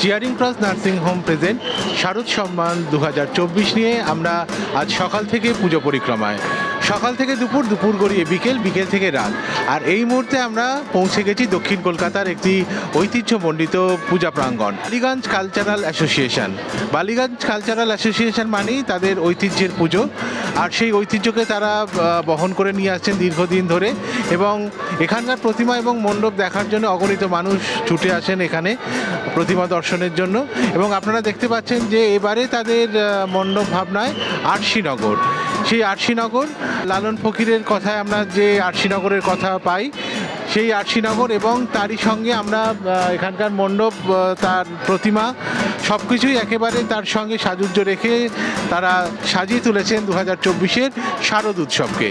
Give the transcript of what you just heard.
Charing Cross nursing home present Sharad Samman দু হাজার চব্বিশ নিয়ে। আমরা আজ সকাল থেকে পুজো পরিক্রমায়। সকাল থেকে দুপুর দুপুর গড়িয়ে বিকেল বিকেল থেকে রাত। আর এই মুহূর্তে আমরা পৌঁছে গেছি দক্ষিণ কলকাতার একটি ঐতিহ্যমণ্ডিত পূজা প্রাঙ্গণ, Ballygunge cultural association Ballygunge cultural association মানেই তাদের ঐতিহ্যের পুজো। আর সেই ঐতিহ্যকে তারা বহন করে নিয়ে আসছেন দীর্ঘদিন ধরে। এবং এখানকার প্রতিমা এবং মণ্ডপ দেখার জন্য অগণিত মানুষ ছুটে আসেন এখানে প্রতিমা দর্শনের জন্য। এবং আপনারা দেখতে পাচ্ছেন যে এবারে তাদের মণ্ডপ ভাবনায় আরশিনগর। সেই আরশিনগর লালন ফকিরের কথায় আমরা যে আরশিনগরের কথা পাই, সেই আরশিনগর এবং তারই সঙ্গে আমরা এখানকার মণ্ডপ তার প্রতিমা সব কিছুই একেবারে তার সঙ্গে সাজুজ্য রেখে তারা সাজিয়ে তুলেছেন দু হাজার চব্বিশের শারদ উৎসবকে।